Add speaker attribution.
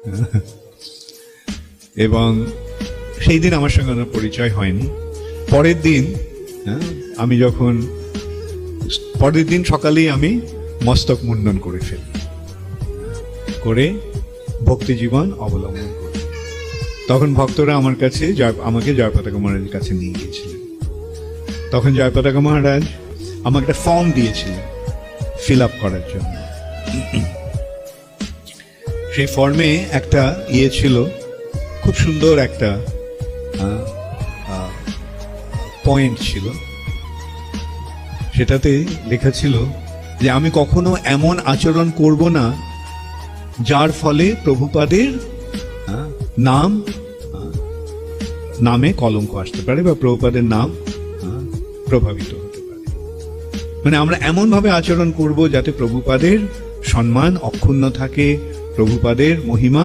Speaker 1: এবং সেই দিন আমার সঙ্গে ওনার পরিচয় হয়নি। পরের দিন হ্যাঁ, আমি যখন পরের দিন সকালেই আমি মস্তক মুন্ডন করে ফেলি। করে ভক্তি জীবন অবলম্বন করি। তখন ভক্তরা আমার কাছে জয় আমাকে জয়পতাকা মহারাজের কাছে নিয়ে গিয়েছিলেন। তখন জয়পতাকা মহারাজ আমাকে একটা ফর্ম দিয়েছিলেন ফিল আপ করার জন্য। সেই ফর্মে একটা ইয়ে ছিল, খুব সুন্দর একটা পয়েন্ট ছিল। সেটাতে লেখা ছিল যে, আমি কখনো এমন আচরণ করব না যার ফলে প্রভুপাদের নাম নামে কলঙ্ক আসতে পারে বা প্রভুপাদের নাম প্রভাবিত হতে পারে। মানে আমরা এমন ভাবে আচরণ করব যাতে প্রভুপাদের সম্মান অক্ষুণ্ণ থাকে প্রভুপাদের মহিমা